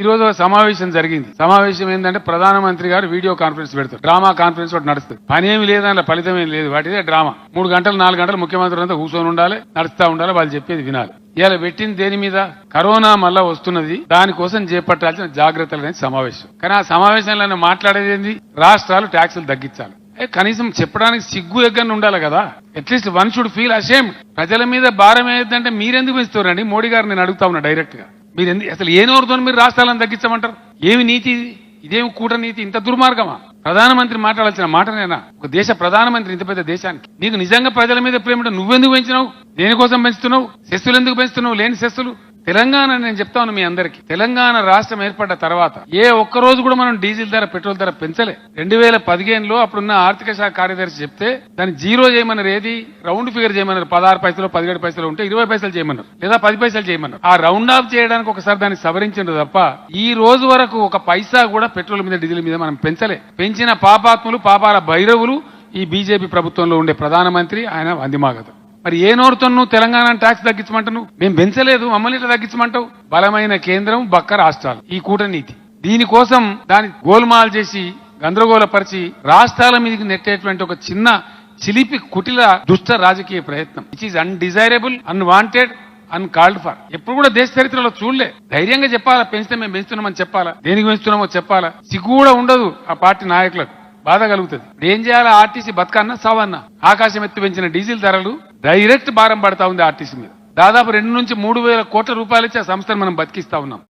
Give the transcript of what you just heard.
ఈ రోజు సమావేశం జరిగింది. సమావేశం ఏంటంటే ప్రధానమంత్రి గారు వీడియో కాన్ఫరెన్స్ పెడతారు. డ్రామా కాన్ఫరెన్స్ ఒకటి నడుస్తుంది. పని ఏమి లేదు అందులో ఫలితం ఏం లేదు. వాటిదే డ్రామా. మూడు గంటలు నాలుగు గంటలు ముఖ్యమంత్రి అంతా కూర్చొని ఉండాలి నడుస్తా ఉండాలి వాళ్ళు చెప్పేది వినాలి. ఇలా పెట్టింది దేని మీద? కరోనా మళ్ళా వస్తున్నది. దానికోసం చేపట్టాల్సిన జాగ్రత్తలు అనేది సమావేశం. కానీ ఆ సమావేశంలో మాట్లాడేది ఏంది? రాష్ట్రాలు ట్యాక్సులు తగ్గించాలి. కనీసం చెప్పడానికి సిగ్గు ఎగ్గని ఉండాలి కదా. At least one should feel ashamed ప్రజల మీద భారం ఏదంటే మీరెందుకు పెంచుతారండి మోడీ గారు నేను అడుగుతా ఉన్నా డైరెక్ట్గా మీరు అసలు ఏ నోరుతో మీరు రాష్ట్రాలను తగ్గించమంటారు? ఏమి నీతి ఇదేమి కూట నీతి ఇంత దుర్మార్గమా? ప్రధానమంత్రి మాట్లాడాల్సిన మాటనేనా? ఒక దేశ ప్రధానమంత్రి ఇంత పెద్ద దేశానికి. నీకు నిజంగా ప్రజల మీద ప్రేమ నువ్వెందుకు పెంచినావు? దేనికోసం పెంచుతున్నావు? సెస్సులు ఎందుకు పెంచుతున్నావు? లేని సెస్సులు తెలంగాణ నేను చెప్తాను మీ అందరికి. తెలంగాణ రాష్ట్రం ఏర్పడ్డ తర్వాత ఏ ఒక్క రోజు కూడా మనం డీజిల్ ధర పెట్రోల్ ధర పెంచలే. రెండు వేల పదిహేనులో అప్పుడున్న ఆర్థిక శాఖ కార్యదర్శి చెప్తే దాన్ని జీరో చేయమన్నారు ఏది? రౌండ్ ఫిగర్ చేయమన్నారు. పదహారు పైసలు పదిహేడు పైసలు ఉంటే ఇరవై పైసలు చేయమన్నారు. లేదా పది పైసలు చేయమన్నారు. ఆ రౌండ్ ఆఫ్ చేయడానికి ఒకసారి దాన్ని సవరించిండ్రు తప్ప ఈ రోజు వరకు ఒక పైసా కూడా పెట్రోల్ మీద డీజిల్ మీద మనం పెంచలే. పెంచిన పాపాత్ములు పాపాల భైరవులు ఈ బీజేపీ ప్రభుత్వంలో ఉండే ప్రధానమంత్రి ఆయన వందిమాగదు. మరి ఏ నోరుతో నువ్వు తెలంగాణ ట్యాక్స్ తగ్గించమంటావు మేము పెంచలేదు మమ్మల్ని ఇట్లా తగ్గించమంటావు? బలమైన కేంద్రం బక్క రాష్ట్రాలు. ఈ కూటనీతి. దీనికోసం దాన్ని గోల్మాల్ చేసి గందరగోళపరిచి రాష్ట్రాల మీదకి నెట్టేటువంటి ఒక చిన్న చిలిపి కుటిల దుష్ట రాజకీయ ప్రయత్నం. It is undesirable unwanted uncalled for ఎప్పుడు కూడా దేశ చరిత్రలో చూడలే. ధైర్యంగా చెప్పాలా? పెంచితే మేము పెంచుతున్నామని చెప్పాలా? దేనికి పెంచుతున్నామో చెప్పాలా? సిగ్గు కూడా ఉండదు ఆ పార్టీ నాయకులకు. బాధ కలుగుతుంది. ఏం చేయాలి? ఆర్టీసీ బతకన్నా సావన్నా. ఆకాశం ఎత్తు పెంచిన డీజిల్ ధరలు డైరెక్ట్ భారం పడతా ఉంది ఆర్టీసీ మీద. దాదాపు రెండు నుంచి మూడు వేల కోట్ల రూపాయలు ఇచ్చే ఆ సంస్థను మనం బతికిస్తా ఉన్నాం.